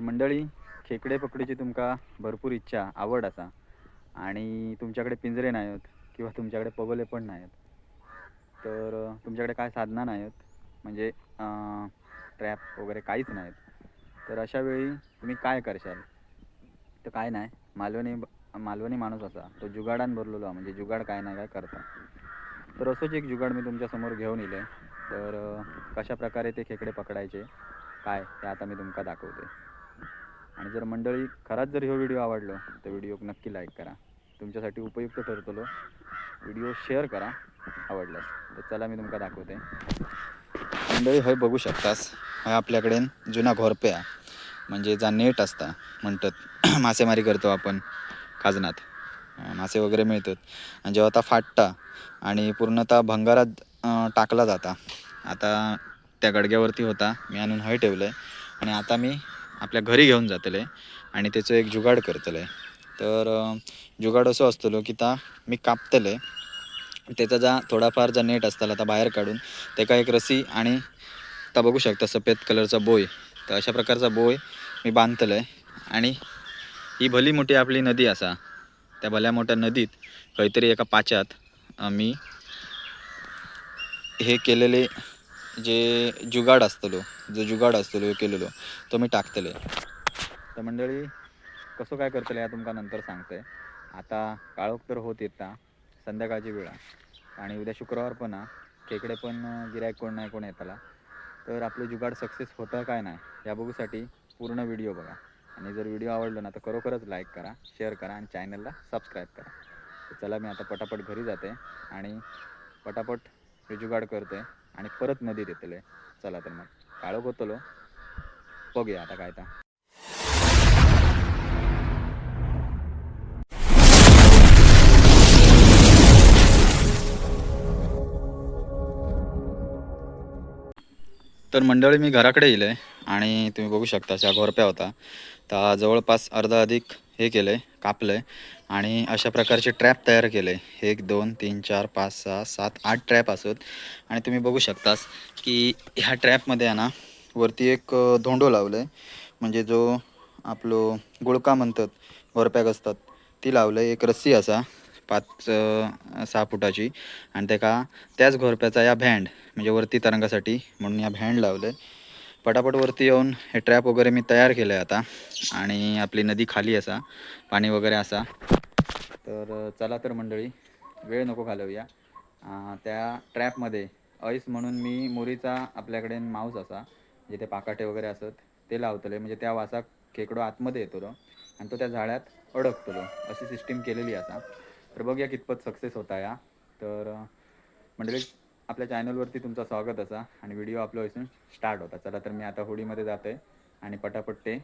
तर मंडळी खेकडे पकडूची तुमका भरपूर इच्छा आवड असा. आणि तुमच्याकडे पिंजरे नाही आहेत किंवा तुमच्याकडे पगोले पण नाही आहेत तर तुमच्याकडे काय साधना नाही आहेत म्हणजे ट्रॅप वगैरे काहीच नाहीत. तर अशा वेळी तुम्ही काय करशाल? तर काय नाही मालवणी मालवणी माणूस असा. तो जुगाडान भरलेलो म्हणजे जुगाड काय नाही काय करता. तर असंच एक जुगाड मी तुमच्यासमोर घेऊन येईल तर कशा प्रकारे ते खेकडे पकडायचे? काय? ते आता मी तुमका दाखवते. आणि जर मंडळी खराच जर ह्यो व्हिडिओ आवडलो तर व्हिडिओ नक्की लाईक करा. तुमच्यासाठी उपयुक्त ठरतलो. व्हिडिओ शेअर करा आवडल्यास. तर चला मी तुमका दाखवते. मंडळी हय बघू शकतास हय आपल्याकडे जुना घोरप्या म्हणजे जा नेट असता म्हणतात. मासेमारी करतो आपण खाजनात. मासे वगैरे मिळतात. आणि जेव्हा आता फाटता आणि पूर्णतः भंगारात टाकला जाता आता त्या गडग्यावरती होता. मी आणून हय ठेवलं आहे आणि आता मी आपल्या घरी घेऊन जातले आणि त्याचं एक जुगाड करतले. तर जुगाड असं असतलो की ता मी कापतले. त्याचा जा थोडाफार जा नेट असताला आता बाहेर काढून त्याका एक रसी आणि आता बघू शकता सफेद कलरचा बोय. तर अशा प्रकारचा बोय मी बांधतलं आहे आणि ही भली मोठी आपली नदी असा. त्या भल्या मोठ्या नदीत काहीतरी एका पाच्यात मी हे केलेले जे जुगाड असतलो जो जुगाड असतो हे केलेलो तो मी टाकतले. तर मंडळी कसं काय करतले या तुमका नंतर सांगते. आता काळोख तर होत येता संध्याकाळची वेळा. आणि उद्या शुक्रवार पण हा. खेकडे पण गिरायक कोण नाही कोण येताला. तर आपलं जुगाड सक्सेस होतं काय नाही या बघूसाठी पूर्ण व्हिडिओ बघा. आणि जर व्हिडिओ आवडला ना तर खरोखरच लाईक करा शेअर करा आणि चॅनलला सबस्क्राईब करा. तर चला मी आता पटापट घरी जाते आणि पटापट हे जुगाड करते आणि परत नदीत येतले चला तर मग. काळोख होतलो बघूया आता काय तर. तर मंडळी मी घराकडे येईल आहे आणि तुम्ही बघू शकता अशा घोरप्या होता. तर जवळपास अर्धा अधिक हे केलं आहे कापलं आहे आणि अशा प्रकारचे ट्रॅप तयार केले एक दोन तीन चार पाच सहा सात आठ ट्रॅप असत. आणि तुम्ही बघू शकतास की ह्या ट्रॅपमध्ये आहे ना वरती एक धोंडो लावलं आहे म्हणजे जो आपलो गुळका म्हणतात घोरप्याक असतात ती लावलं आहे एक रस्सी असा पाच सहा फुटाची. आणि त्याका त्याच घोरप्याचा या भँड म्हणजे वरती तरंगासाठी म्हणून या भँड लावलं पटापट वरती येऊन हे ट्रॅप वगैरे मी तयार केलं आहे आता. आणि आपली नदी खाली असा पाणी वगैरे असा. तर चला तर मंडळी वेळ नको घालवूया. त्या ट्रॅपमध्ये ऐस म्हणून मी मोरीचा आपल्याकडे मांस असा जिथे पाकाटे वगैरे असत ते लावतले म्हणजे त्या वासाक खेकडो आतमध्ये येतो आणि तो त्या झाडात अडकतलो. अशी सिस्टीम केलेली असा. तर बघूया कितपत सक्सेस होता या तर मंडळी आपल्या चॅनलवरती तुमचं स्वागत असा आणि व्हिडिओ आपला इथून स्टार्ट होता. चला तर मी आता होडीमध्ये जाते आणि पटापट ते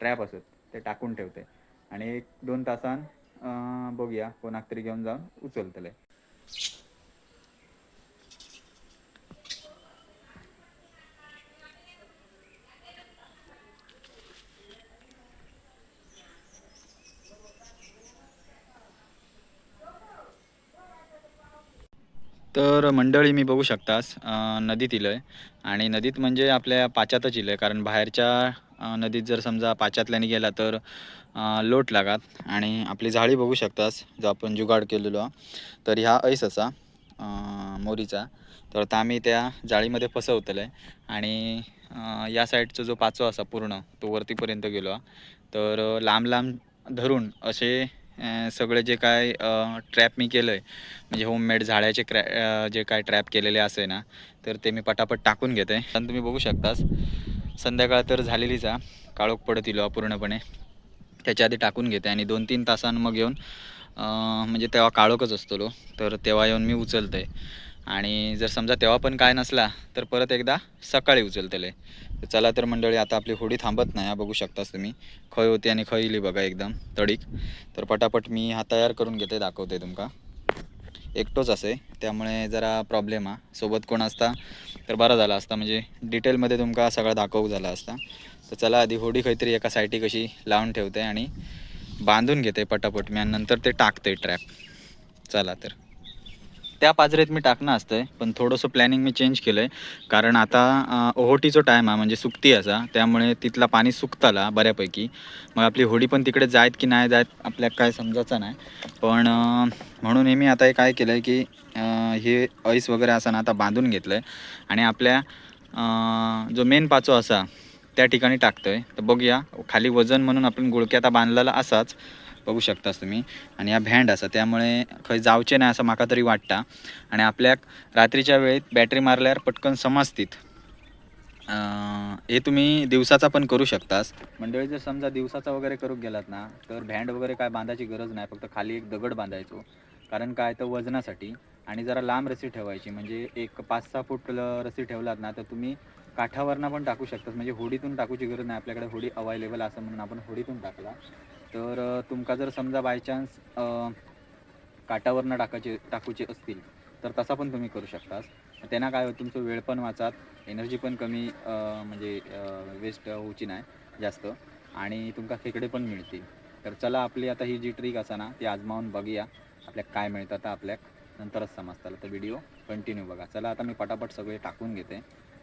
ट्रॅप असत ते टाकून ठेवते आणि एक दोन तासान बघूया कोणाक तरी घेऊन जाऊन उचलतले तर मंडळी मी बघू शकतास नदीत इलं आहे आणि नदीत म्हणजे आपल्या पाच्यातच इलं आहे कारण बाहेरच्या नदीत जर समजा पाच्यातल्याने गेला तर लोट लागात आणि आपली झाडी बघू शकतास जो आपण जुगाड केलेलो तर ह्या ऐस असा मोरीचा. तर आता आम्ही त्या जाळीमध्ये फसवतलं आहे आणि या साईडचा जो पाचो असा पूर्ण तो वरतीपर्यंत गेलो तर लांब लांब धरून असे सगळे जे काय ट्रॅप मी केलं आहे म्हणजे होममेड झाडाचे क्रॅ जे काय ट्रॅप केलेले असे ना तर ते मी पटापट टाकून घेते. आणि तुम्ही बघू शकतास संध्याकाळ तर झालेलीच आहे काळोख पडत इलो पूर्णपणे. त्याच्या आधी टाकून घेते आणि दोन तीन तासां मग येऊन म्हणजे तेव्हा काळोखच असतो तर तेव्हा येऊन मी उचलते. आणि जर समजा तेव्हा पण काय नसला तर परत एकदा सकाळी उचलतले. तर चला तर मंडळी आता आपली होडी थांबत नाही हा बघू शकतास तुम्ही. खय होती आणि खय इली बघा एकदम तडीक. तर पटापट मी हा तयार करून घेते दाखवते तुमका. एकटोच असे त्यामुळे जरा प्रॉब्लेम हा. सोबत कोण असता तर बरा झाला असता. म्हणजे डिटेलमध्ये तुमका सगळं दाखवू झाला असता. तर चला आधी होडी काहीतरी एका साईटी कशी लावून ठेवते आणि बांधून घेते पटापट. मी आणि नंतर ते टाकते ट्रॅप चला तर. त्या पाजरेत मी टाकणं असतंय पण थोडंसं प्लॅनिंग मी चेंज केलं आहे कारण आता अं, ओहोटीचो टाईम हा म्हणजे सुकती असा. त्यामुळे तिथला पाणी सुकताला बऱ्यापैकी. मग आपली होडी पण तिकडे जायत की नाही जायत आपल्या काय समजायचं नाही. पण म्हणून हे मी आता हे काय केलं आहे की हे ऐस वगैरे असा ना आता बांधून घेतलं आहे आणि आपल्या जो मेन पाचो असा त्या ठिकाणी टाकतोय. तर बघूया खाली वजन म्हणून आपण गुळक्या आता बांधलेला असाच. बघू शकतास तुम्ही. आणि ह्या भँड असा त्यामुळे खंय जावचे नाही असं म्हाका तरी वाटता. आणि आपल्याक रात्रीच्या वेळेत बॅटरी मारल्यावर पटकन समजतीत. हे तुम्ही दिवसाचा पण करू शकतास. मंडळी जर समजा दिवसाचा वगैरे करू गेलात ना तर भँड वगैरे काय बांधायची गरज नाही फक्त खाली एक दगड बांधायचो. कारण काय तर वजनासाठी. आणि जरा लांब रस्सी ठेवायची म्हणजे एक पाच सहा फूट रस्सी ठेवलात ना तर तुम्ही काठावरनं पण टाकू शकतात म्हणजे होडीतून टाकूची गरज नाही आपल्याकडे होडी अवायलेबल असं म्हणून आपण होडीतून टाकला. तर तुमका जर समजा बाय चान्स काटावरनं टाकायचे टाकूचे असतील तर तसा पण तुम्ही करू शकतास. त्यांना काय होतं तुमचं वेळ पण वाचात एनर्जी पण कमी म्हणजे वेस्ट होऊची नाही जास्त. आणि तुमका खेकडे पण मिळतील. तर चला आपली आता ही जी ट्रिक असा ना ती आजमावून बघूया. आपल्याक काय मिळतं आता आपल्याक. नंतरच समजतं. तर व्हिडिओ कंटिन्यू बघा. चला आता मी पटापट सगळे टाकून घेते.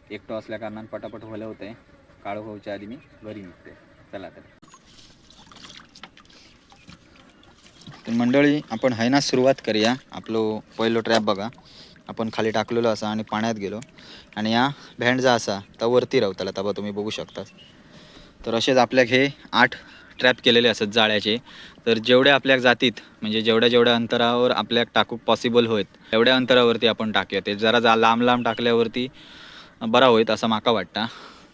एकटो असल्या कारणानं पटापट होते. काळू होऊच्या आधी मी घरी निघते. चला तर. मंडळी आपण हैना सुरुवात करूया. आपलो पहिलो ट्रॅप बघा. आपण खाली टाकलेलो असा आणि पाण्यात गेलो. आणि या भँड जा असा तर वरती रावताला तबा तुम्ही बघू शकता तर असेच आपल्याक हे आठ ट्रॅप केलेले असत जाळ्याचे. तर जेवढे आपल्याक जातीत म्हणजे जेवढ्या जेवढ्या अंतरावर आपल्याक टाकूक पॉसिबल होत तेवढ्या अंतरावरती आपण टाकूया. ते जरा जा लांब लांब टाकल्यावरती बरा होईत असं माका वाटतं.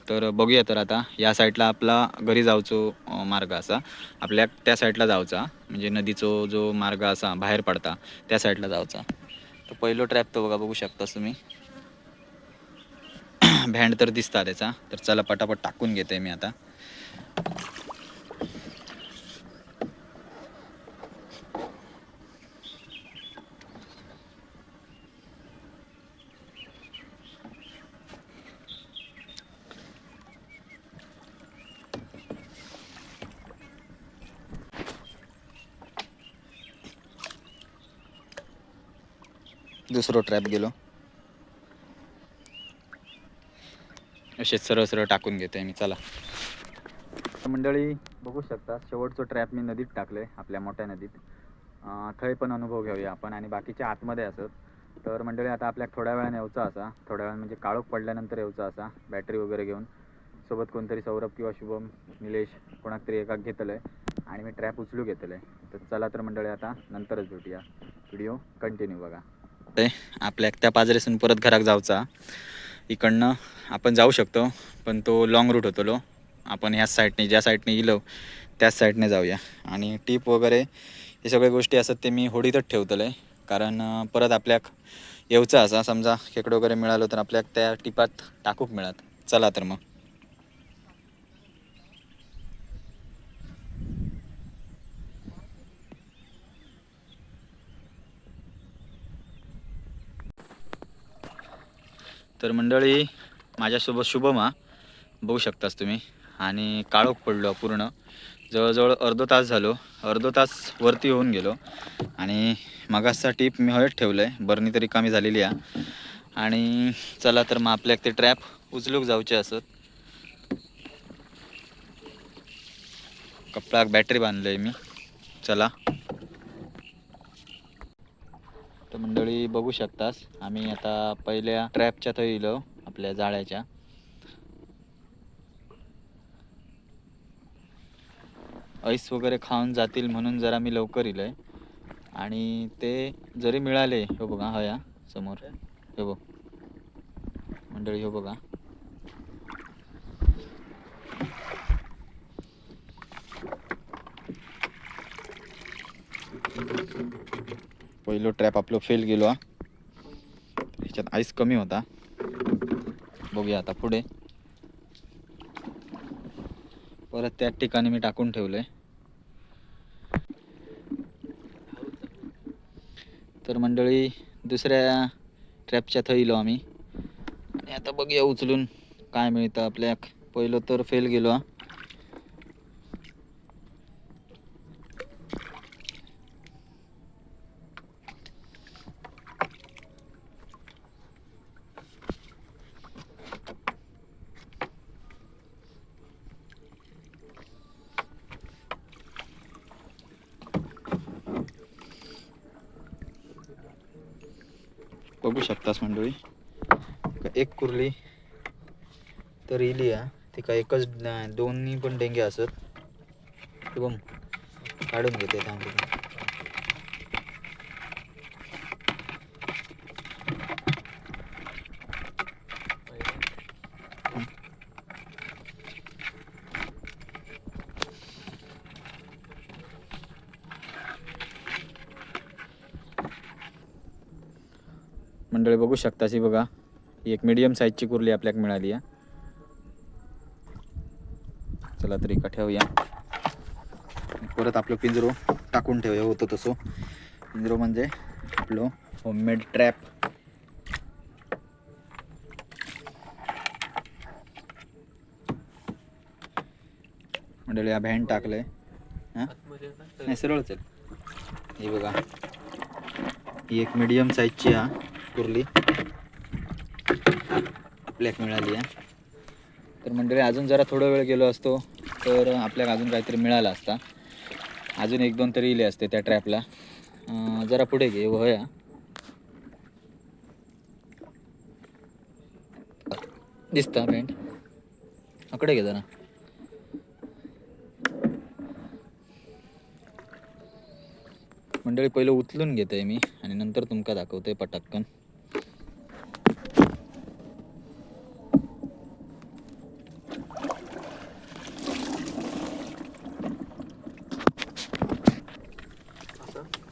तर बघूया तर आता या साईडला आपला घरी जावचो मार्ग असा. आपल्याक त्या साईडला जावचा म्हणजे नदीचो जो मार्ग असा बाहेर पडता त्या साईडला जावचा. तर पहिलो ट्रॅप तो बघा बघू शकतास तुम्ही. भँड तर दिसता त्याचा. तर चला पटापट टाकून घेते मी आता. दुसरो ट्रॅप गेलो. असेच सरळ सरळ टाकून घेते मी चला. मंडळी बघू शकता शेवटचं ट्रॅप मी नदीत टाकले आपल्या मोठ्या नदीत. अं, थंय पण अनुभव घेऊया आपण आणि बाकीच्या आतमध्ये असत. तर मंडळी आता आपल्याक थोड्या वेळाने येऊचा असा. थोड्या वेळाने म्हणजे काळोख पडल्यानंतर येऊचा असा बॅटरी वगैरे घेऊन. सोबत कोणतरी सौरभ किंवा शुभम निलेश कोणाक तरी एकाक घेतलंय आणि मी ट्रॅप उचलू घेतलंय. तर चला तर मंडळी आता नंतरच भेटूया. व्हिडिओ कंटिन्यू बघा. आहे. आपल्या त्या पाजरेसून परत घरात जाऊचा इकडनं आपण जाऊ शकतो पण तो लॉंग रूट होतो लो. आपण ह्याच साईडने ज्या साईडने गेलो त्याच साईडने जाऊया. आणि टीप वगैरे हे सगळ्या गोष्टी असतात ते मी होडीतच ठेवतले कारण परत आपल्याक येऊचं असा. समजा खेकडं वगैरे मिळालो तर आपल्याक त्या टिपात टाकूक मिळत. चला तर मग. तर मंडळी माझ्यासोबत शुभमा बघू शकतास तुम्ही. आणि काळोख पडलो पूर्ण. जवळजवळ अर्धो तास झालो. अर्धो तास वरती होऊन गेलो. आणि मगासचा टीप मी हळद ठेवलं आहे बरणी तरी कमी झालेली आहे आणि चला तर मग आपल्याक ते ट्रॅप उचलूक जाऊचे असत. कपड्याक बॅटरी बांधली मी. चला. तर मंडळी बघू शकतास आम्ही आता पहिल्या ट्रॅपच्या थंय येलो आपल्या जाळ्याच्या. ऐस वगैरे खाऊन जातील म्हणून जरा मी लवकर इलोय. आणि ते जरी मिळाले हो बघा हया समोर. हे बघ. मंडळी हो बघा. पहिलो ट्रॅप आपलं फेल गेलो हा. ह्याच्यात आईस कमी होता. बघूया आता पुढे. परत त्याच ठिकाणी मी टाकून ठेवलंय. तर मंडळी दुसऱ्या ट्रॅपच्या थंय आम्ही. आणि आता बघूया उचलून काय मिळतं आपल्याक पहिलं तर फेल गेलो हा. बघू शकतास मंडळी. का एक कुर्ली तर इली या. ती का एकच दोन्ही पण डेंगे असत. बघ. काढून घेते थांबून तुम्ही. मंडळी बघू शकता अशी बघा ही एक मीडियम साईजची कुर्ली आपल्याक मिळाली आहे. चला तरी का ठेवूया. परत आपलं पिंजरो टाकून ठेवूया होतं तसं. पिंजरो म्हणजे आपलं होममेड ट्रॅप मंडळी हा भॅन टाकलंय. हा? नाही सरळच आहे. ही बघा. ही एक मीडियम साईजची हा कुर्ली. आपल्याक मिळाली आहे. तर मंडळी अजून जरा थोडा वेळ गेलो असतो तर आपल्याला अजून काहीतरी मिळाला असता. अजून एक दोन तरी इले असते त्या ट्रॅपला जरा पुढे घे वया दिसता पेंट अकडे घे जरा. मंडळी पहिलं उचलून घेतोय मी आणि नंतर तुमका दाखवतोय पटाक्कन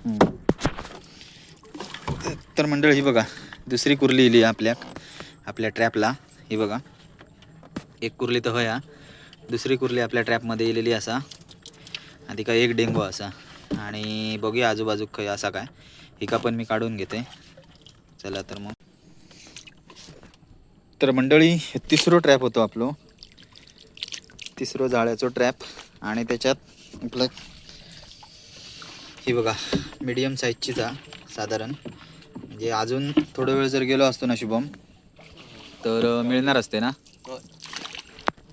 हम्म. तर मंडळ ही बघा दुसरी कुर्ली इली आपल्या आपल्या ट्रॅपला ही बघा एक कुर्ली तर होया. दुसरी कुर्ली आपल्या ट्रॅपमध्ये येलेली असा. आणि का एक डेंगू असा. आणि बघूया आजूबाजू खय असा काय. हिका पण मी काढून घेते. चला तर मग. तर मंडळी हे तिसरो ट्रॅप होतो आपलो. तिसरो जाळ्याचो ट्रॅप आणि त्याच्यात आपलं ही बघा मिडियम साईजचीच हा साधारण. म्हणजे अजून थोडा वेळ जर गेलो असतो ना शुभम तर मिळणार असते ना?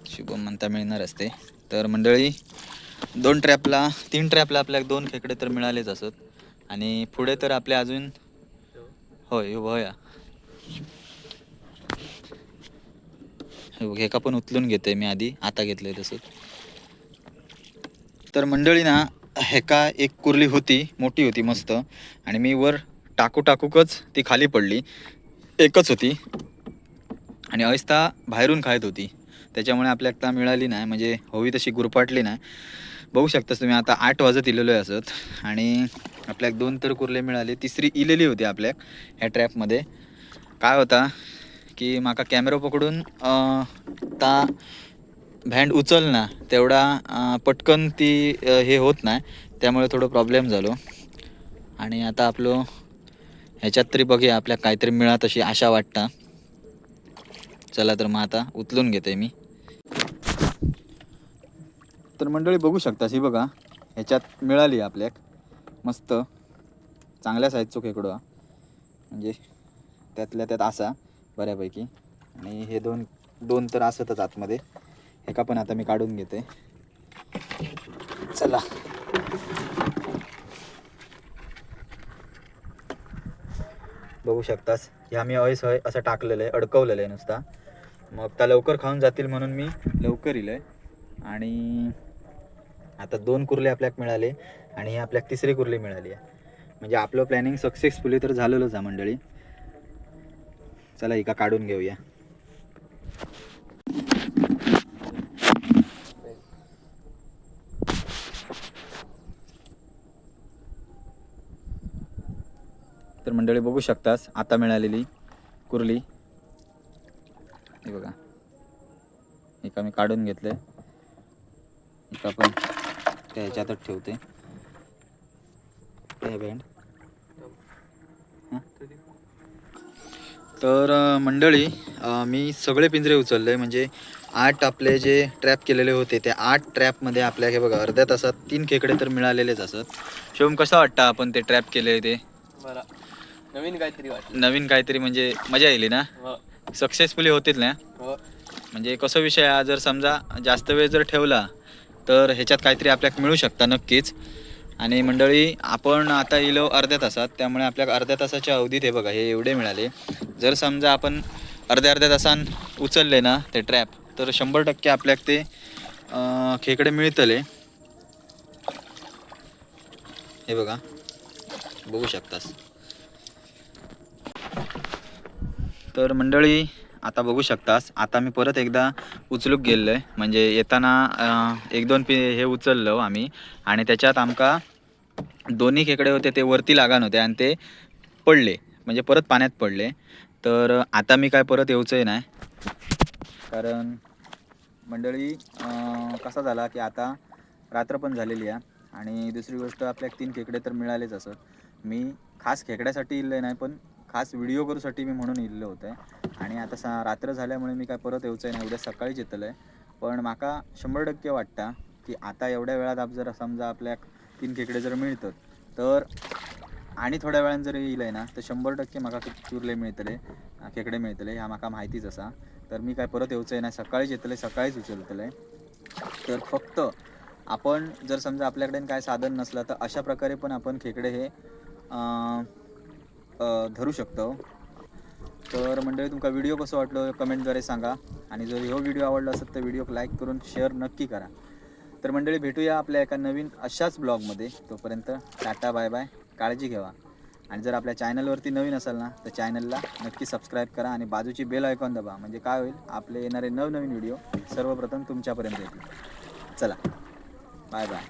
शुभम म्हणता मिळणार असते. तर मंडळी दोन ट्रॅपला तीन ट्रॅपला आपल्याला दोन खेकडे तर मिळालेच असत. आणि पुढे तर आपल्या अजून होय होय हे का पण उचलून घेते मी आधी. आता घेतलंय तसं. तर मंडळी ना हेका एक कुर्ली होती मोठी होती मस्त. आणि मी वर टाकू टाकूकच ती खाली पडली. एकच होती. आणि अयस्ता बाहेरून खायत होती. त्याच्यामुळे आपल्या ता मिळाली नाही. म्हणजे हवी तशी गुरपाटली नाही. बघू शकतास तुम्ही आता आठ वाजत इलेलो आहे असत. आणि आपल्याक दोन तर कुर्ले मिळाले. तिसरी इलेली होती आपल्याक ह्या ट्रॅपमध्ये. काय होता की माका कॅमेरा पकडून ता भँड उचल ना तेवढा पटकन ती हे होत नाही. त्यामुळे थोडं प्रॉब्लेम झालो. आणि आता आपलं ह्याच्यात तरी बघूया आपल्या काहीतरी मिळत अशी आशा वाटता. चला तर मग आता उचलून घेते मी. तर मंडळी बघू शकता ही बघा ह्याच्यात मिळाली आपल्याक मस्त चांगल्या साईजचो खेकडो हा म्हणजे त्यातल्या त्यात असा बऱ्यापैकी. आणि हे दोन दोन तर असतच आतमध्ये. एका पण आता मी काढून घेते. चला. बघू शकतास. ह्या मी अयस होय असं टाकलेलं आहे अडकवलेलं आहे नुसता. मग त्या लवकर खाऊन जातील म्हणून मी लवकर इलं. आहे आणि आता दोन कुर्ले आपल्याक मिळाले आणि हे आपल्याक तिसरी कुर्ली मिळाली. आहे म्हणजे आपलं प्लॅनिंग सक्सेसफुली तर झालेलंच आहे मंडळी. चला एका काढून घेऊया. मंडळी बघू शकतास. आता मिळालेली कुर्ली. हे बघा. एका मी काढून घेतले एका पण त्या ह्याच्यातच ठेवते. बँड तर मंडळी मी सगळे पिंजरे उचलले म्हणजे आठ आपले जे ट्रॅप केलेले होते त्या आठ ट्रॅपमध्ये आपल्या हे बघा अर्ध्या तासात तीन खेकडे तर मिळालेलेच असत. शिवम कसं वाटतं आपण ते ट्रॅप केले ते? बरं. नवीन काहीतरी वाटलं. नवीन काहीतरी म्हणजे मजा येईल ना? हो. सक्सेसफुली होतील ना? हो. म्हणजे कसं विषय हा जर समजा जास्त वेळ जर ठेवला तर ह्याच्यात काहीतरी आपल्याला मिळू शकता नक्कीच. आणि मंडळी आपण आता इलो अर्ध्या तासात त्यामुळे आपल्या अर्ध्या तासाच्या अवधीत हे बघा हे एवढे मिळाले. जर समजा आपण अर्ध्या अर्ध्या तासान उचलले ना ते ट्रॅप तर शंभर टक्के आपल्याक ते अं, खेकडे मिळतले. हे बघा. बघू शकतास. तर मंडळी आता बघू शकतास आता मी परत एकदा उचलूक गेलो आहे म्हणजे येताना एक दोन पी हे उचललो आम्ही. आणि त्याच्यात आमका दोन्ही खेकडे होते ते वरती लागान होते आणि ते पडले. म्हणजे परत पाण्यात पडले. तर आता मी काय परत येऊचंही नाही. कारण मंडळी कसा झाला की आता रात्र पण झालेली आहे. आणि दुसरी गोष्ट आपल्या तीन खेकडे तर मिळालेच असत. मी खास खेकड्यासाठी इल्ले नाही पण खास व्हिडिओ करूसाठी मी म्हणून इल्लो होतं. आणि आता सा रात्र झाल्यामुळे मी काय परत येऊचं नाही उद्या सकाळीच येतलं आहे पण माका शंभर टक्के वाटतं की आता एवढ्या वेळात आप जर समजा आपल्या तीन खेकडे जर मिळतात तर आणि थोड्या वेळान जर येईल ना तर शंभर टक्के म्हाका चुरले मिळतले खेकडे मिळतले ह्या म्हाका माहितीच असा. तर मी काय परत येऊचं नाही सकाळीच येतले सकाळीच उचलतले तर फक्त आपण जर समजा आपल्याकडे काय साधन नसलं तर अशा प्रकारे पण आपण खेकडे हे धरू शकतो. तर मंडळी तुमका व्हिडिओ कसं वाटलं कमेंटद्वारे सांगा. आणि जर ह्यो व्हिडिओ आवडला असेल तर व्हिडिओ लाईक करून शेअर नक्की करा. तर मंडळी भेटूया आपल्या एका नवीन अशाच ब्लॉगमध्ये तोपर्यंत टाटा बाय बाय काळजी घ्यावा आणि जर आपल्या चॅनलवरती नवीन असाल ना तर चॅनलला नक्की सबस्क्राईब करा आणि बाजूची बेल आयकॉन दाबा. म्हणजे काय होईल? आपले येणारे नवनवीन व्हिडिओ सर्वप्रथम तुमच्यापर्यंत येतील. चला. Bye bye